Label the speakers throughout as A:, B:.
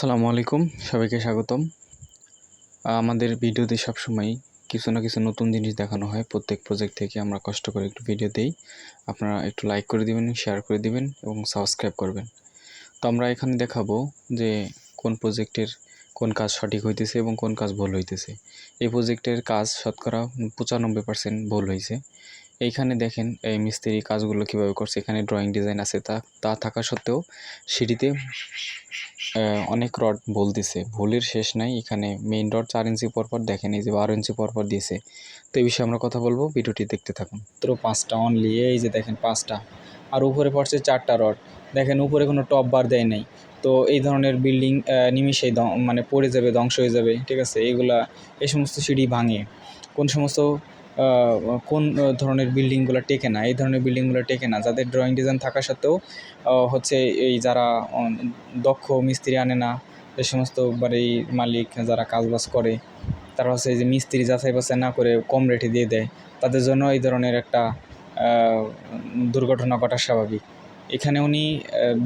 A: আসসালামু আলাইকুম, সবাইকে স্বাগতম। আমাদের ভিডিওতে সবসময় কিছু না কিছু নতুন জিনিস দেখানো হয়। প্রত্যেক প্রজেক্ট থেকে আমরা কষ্ট করে একটু ভিডিও দিই। আপনারা একটু লাইক করে দিবেন শেয়ার করে দিবেন এবং সাবস্ক্রাইব করবেন। তো আমরা এখানে দেখাবো যে কোন প্রজেক্টের কোন কাজ সঠিক হইতেছে এবং কোন কাজ ভুল হইতেছে। এই প্রজেক্টের কাজ শতকরা পঁচানব্বই পার্সেন্ট ভুল হয়েছে এইখানে দেখেন এই মিস্ত্রি কাজগুলো কীভাবে করছে, এখানে ড্রয়িং ডিজাইন আছে, তা তা থাকা সত্ত্বেও সিঁড়িতে অনেক রড ভুল দিছে ভুলের শেষ নাই, এখানে মেইন রড চার ইঞ্চি পরপর, দেখেন এই যে বারো ইঞ্চি পরপর দিয়েছে। তো এই বিষয়ে আমরা কথা বলব, ভিডিওটি দেখতে থাকুন। তো পাঁচটা অনলি এই যে দেখেন পাঁচটা। আর উপরে পড়ছে চারটা রড দেখেন উপরে কোনো টপ বার দেয় নাই। তো এই ধরনের বিল্ডিং নিমিশেই মানে পড়ে যাবে, ধ্বংস হয়ে যাবে, ঠিক আছে? এইগুলা এই সমস্ত সিঁড়ি ভাঙে। কোন সমস্ত কোন ধরনের বিল্ডিংগুলো টেকে না, এই ধরনের বিল্ডিংগুলো টেকে না, যাদের ড্রয়িং ডিজাইন থাকা সত্ত্বেও হচ্ছে এই যারা দক্ষ মিস্ত্রি আনে না, যে সমস্ত বাড়ির মালিক যারা কাজবাজ করে, তারা হচ্ছে এই যে মিস্ত্রি যাচাই বাছাই না করে কম রেটে দিয়ে দেয়, তাদের জন্য এই ধরনের একটা দুর্ঘটনা ঘটা স্বাভাবিক। এখানে উনি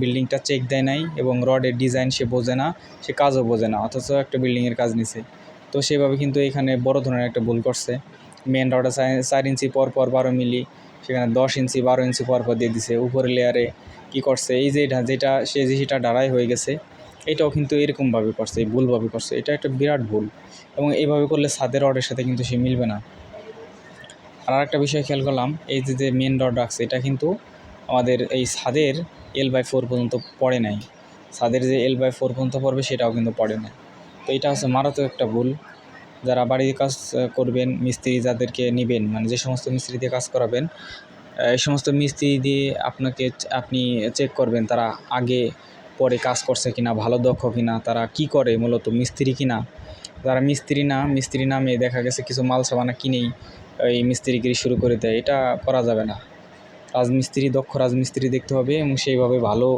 A: বিল্ডিংটা চেক দেয় নাই এবং রডের ডিজাইন সে বোঝে না, সে কাজও বোঝে না, অথচ একটা বিল্ডিংয়ের কাজ নিছে। তো সেভাবে কিন্তু এখানে বড় ধরনের একটা ভুল করছে। মেন রডে চার ইঞ্চি পর পর বারো মিলি, সেখানে দশ ইঞ্চি, বারো ইঞ্চি পর পর দিয়ে দিছে। উপরের লেয়ারে কি করছে? এই যে যেটা, সে যে সেটা ডাড়াই হয়ে গেছে, এটাও কিন্তু এরকমভাবে করছে ভুলভাবে করছে। এটা একটা বিরাট ভুল এবং এইভাবে করলে ছাদের রডের সাথে কিন্তু সে মিলবে না। আর একটা বিষয় খেয়াল করলাম, এই যে যে মেন রড রাখছে, এটা কিন্তু আমাদের এই ছাদের এল বাই ফোর পর্যন্ত পড়ে নাই। ছাদের যে এল বাই ফোর পর্যন্ত পড়বে, সেটাও কিন্তু পড়ে না তো এটা হচ্ছে মারাত্মক একটা ভুল। যারা বাড়ির কাজ করবেন, মিস্ত্রি যাদেরকে নেবেন মানে যে সমস্ত মিস্ত্রি দিয়ে কাজ করাবেন এই সমস্ত মিস্ত্রি দিয়ে আপনাকে আপনি চেক করবেন তারা আগে, পরে কাজ করছে কিনা, ভালো, দক্ষ কিনা, তারা কি করে মূলত, মিস্ত্রি কিনা। যারা মিস্ত্রি না, মিস্ত্রি নামে দেখা গেছে কিছু মাল সাবানা কিনেই এই মিস্ত্রিগিরি শুরু করে দেয়, এটা করা যাবে না। রাজমিস্ত্রি, দক্ষ রাজমিস্ত্রি দেখতে হবে এবং সেইভাবে ভালো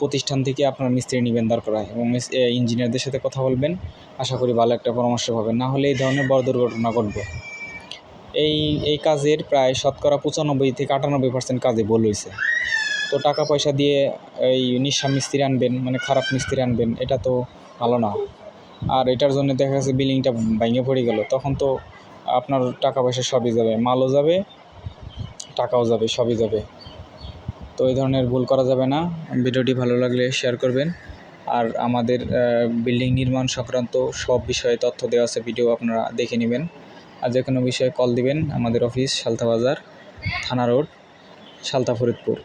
A: প্রতিষ্ঠান থেকে আপনার মিস্ত্রি নেবেন দরকার এবং ইঞ্জিনিয়ারদের সাথে কথা বলবেন। আশা করি ভালো একটা পরামর্শ পাবেন। না হলে এই ধরনের বড় দুর্ঘটনা ঘটবে। এই এই কাজের প্রায় শতকরা পঁচানব্বই থেকে আটানব্বই পার্সেন্ট কাজে ভুল হয়েছে। তো টাকা পয়সা দিয়ে এই নিঃস্বা মিস্ত্রি আনবেন মানে খারাপ মিস্ত্রি আনবেন, এটা তো ভালো না। আর এটার জন্য দেখা গেছে বিল্ডিংটা ভেঙে পড়ে গেল। তখন তো আপনার টাকা পয়সা সবই যাবে, মালও যাবে টাকাও যাবে, সবই যাবে। তো এই ধরনের ভুল করা যাবে না। ভিডিওটি ভালো লাগলে শেয়ার করবেন। আর আমাদের বিল্ডিং নির্মাণ সংক্রান্ত সব বিষয়ে তথ্য দেওয়া আছে ভিডিও আপনারা দেখে নেবেন। আর যে কোনো বিষয়ে কল দিবেন আমাদের অফিস সালতা বাজার, থানা রোড সালতা ফরিদপুর।